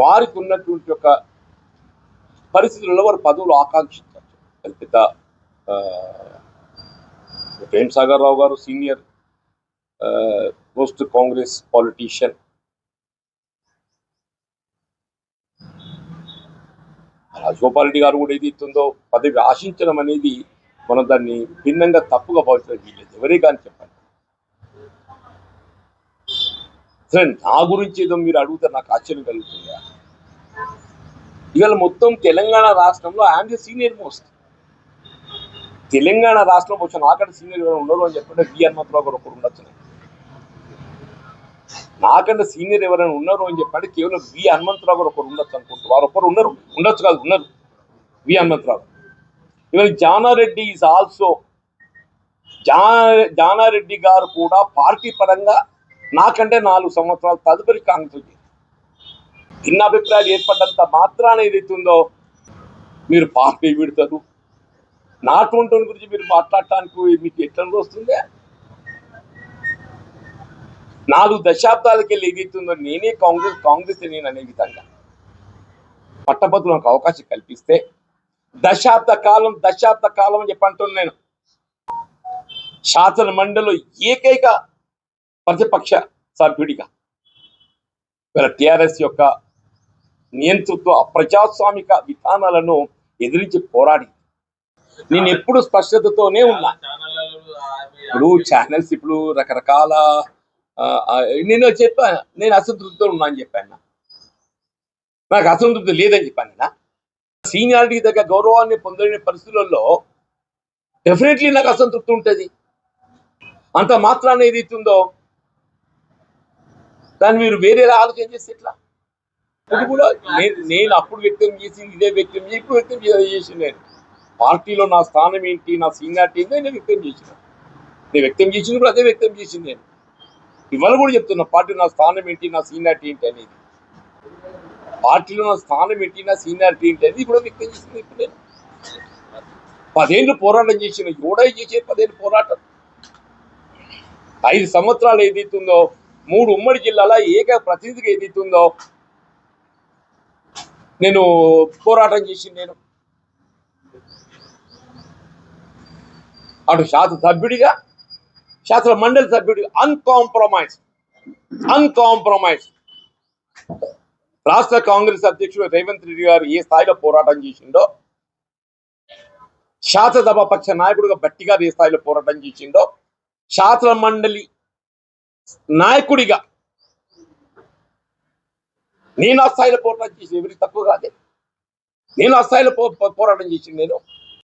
వారికి ఉన్నటువంటి ఒక పరిస్థితులలో వారు పదవులు ఆకాంక్షించారు అది పెద్ద ప్రేమ్ సాగర్ రావు గారు senior post Congress politician. Rajagopal Reddy గారు కూడా ఏది ఇస్తుందో పదవి ఆశించడం అనేది మనం దాన్ని భిన్నంగా తప్పుగా భావించడం వీల్లేదు. ఎవరే కానీ చెప్పండి. సరే నా గురించి ఏదో మీరు అడుగుతారు నాకు ఆశ్చర్యం కలుగుతుందా? ఇవాళ మొత్తం తెలంగాణ రాష్ట్రంలో I'm the senior most Telangana రాష్ట్రం వచ్చిన నాకంటే సీనియర్ ఎవరు ఉండరు అని చెప్పంటే వి హనుమంతరావు గారు ఒకరు ఉండొచ్చు. నాకంటే సీనియర్ ఎవరైనా ఉన్నారు అని చెప్పంటే కేవలం వి హనుమంతరావు గారు ఒకరు ఉండొచ్చు అనుకుంటారు వారు ఒకరు ఉన్నారు ఉండొచ్చు కాదు ఉన్నారు. వి హనుమంతరావు. ఇవాళ జానారెడ్డి ఈజ్ ఆల్సో జానారెడ్డి గారు కూడా పార్టీ పరంగా నాకంటే నాలుగు సంవత్సరాలు తదుపరి కాంగ్రెస్ చేశారు. అభిప్రాయాలు ఏర్పడ్డంత మాత్రాన ఏదైతుందో మీరు పార్టీ విడతారు నాటువంటి గురించి మీరు మాట్లాడటానికి మీకు ఎట్లా వస్తుంది? నాలుగు దశాబ్దాలకి వెళ్ళి ఏదైతుందో నేనే కాంగ్రెస్ కాంగ్రెస్ నేను అనే విధంగా. పట్టభద్రులు నాకు అవకాశం కల్పిస్తే దశాబ్ద కాలం దశాబ్ద కాలం అని చెప్పంటున్నాను నేను. శాసన మండలిలో ఏకైక ప్రతిపక్ష సభ్యుడిగా. వీళ్ళ టిఆర్ఎస్ యొక్క నియంతృత్వ ప్రజాస్వామిక విధానాలను ఎదిరించి పోరాడి. నేను ఎప్పుడు స్పష్టతతోనే ఉన్నా. ఇప్పుడు ఛానల్స్ ఇప్పుడు రకరకాల నేను చెప్పాను నేను అసంతృప్తితో ఉన్నా అని చెప్పాను నాకు అసంతృప్తి లేదని చెప్పాను నేను సీనియారిటీ దగ్గర గౌరవాన్ని పొందలేని పరిస్థితులలో డెఫినెట్లీ నాకు అసంతృప్తి ఉంటుంది. అంత మాత్రాన్ని ఏదైతుందో దాన్ని మీరు వేరేలా ఆలోచన చేస్తే ఎట్లా? ఇప్పుడు కూడా నేను నేను అప్పుడు వ్యక్తం చేసింది ఇదే వ్యక్తం చేసి ఇప్పుడు వ్యక్తం చేసి నేను. పార్టీలో నా స్థానం ఏంటి నా సీనియారిటీ ఏంటో నేను వ్యక్తం చేసిన. నేను వ్యక్తం చేసింది కూడా అదే వ్యక్తం చేసింది నేను. ఇవాళ కూడా చెప్తున్నా పార్టీ నా స్థానం ఏంటి నా సీనియారిటీ ఏంటి అనేది. పార్టీలో నా స్థానం ఏంటి నా సీనియారిటీ ఏంటి అనేది కూడా వ్యక్తం చేసింది ఇప్పుడు నేను. పదేళ్ళు పోరాటం చేసిన ఎవడై చేసే పదేళ్ళు పోరాటం? ఐదు సంవత్సరాలు ఏదైతుందో మూడు ఉమ్మడి జిల్లాల ఏక ప్రతినిధిగా ఏదైతుందో నేను పోరాటం చేసి నేను అటు శాసన సభ్యుడిగా శాసన మండలి సభ్యుడిగా అన్కాంప్రమైజ్ అన్కాంప్రమైజ్ రాష్ట్ర కాంగ్రెస్ అధ్యక్షుడు రేవంత్ రెడ్డి గారు ఏ స్థాయిలో పోరాటం చేసిండో శాసనసభ పక్ష నాయకుడిగా బట్టి ఏ స్థాయిలో పోరాటం చేసిండో శాసన మండలి నాయకుడిగా. నేను ఆ స్థాయిలో పోరాటం చేసి ఎవరికి తక్కువ కాదే. నేను ఆ స్థాయిలో పో- పోరాటం చేసింది నేను.